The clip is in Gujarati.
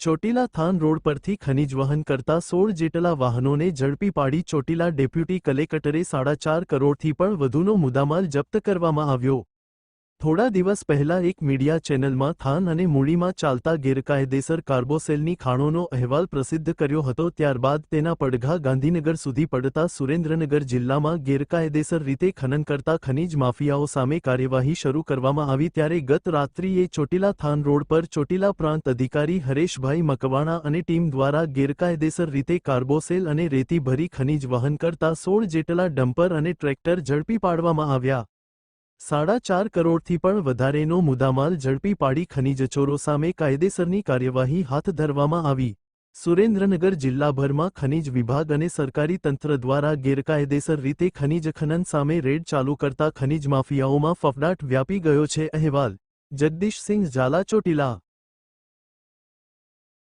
ચોટીલા થાન રોડ પરથી ખનીજ વહન કરતા સોળ જેટલા વાહનોને ઝડપી પાડી ચોટીલા ડેપ્યુટી કલેક્ટરે સાડા ચાર કરોડથી પણ વધુનો મુદ્દામાલ જપ્ત કરવામાં આવ્યો. થોડા દિવસ પહેલા એક મીડિયા ચેનલમાં થાન અને મૂડીમાં ચાલતા ગેરકાયદેસર કાર્બોસેલની ખાણોનો અહેવાલ પ્રસિદ્ધ કર્યો હતો, ત્યારબાદ તેના પડઘા ગાંધીનગર સુધી પડતા સુરેન્દ્રનગર જિલ્લામાં ગેરકાયદેસર રીતે ખનન કરતા ખનીજ માફિયાઓ સામે કાર્યવાહી શરૂ કરવામાં આવી, ત્યારે ગત રાત્રિએ ચોટીલા થાન રોડ પર ચોટીલા પ્રાંત અધિકારી હરેશભાઈ મકવાણા અને ટીમ દ્વારા ગેરકાયદેસર રીતે કાર્બોસેલ અને રેતી ભરી ખનીજ વહન કરતા સોળ જેટલા ડમ્પર અને ટ્રેક્ટર ઝડપી પાડવામાં આવ્યા. સાડા ચાર કરોડથી પણ વધારેનો મુદ્દામાલ ઝડપી પાડી ખનીજચોરો સામે કાયદેસરની કાર્યવાહી હાથ ધરવામાં આવી. સુરેન્દ્રનગર જિલ્લાભરમાં ખનીજ વિભાગ અને સરકારી તંત્ર દ્વારા ગેરકાયદેસર રીતે ખનીજ ખનન સામે રેડ ચાલુ કરતા ખનીજ માફિયાઓમાં ફફડાટ વ્યાપી ગયો છે અહેવાલ. જગદીશસિંહ ઝાલા ચોટીલા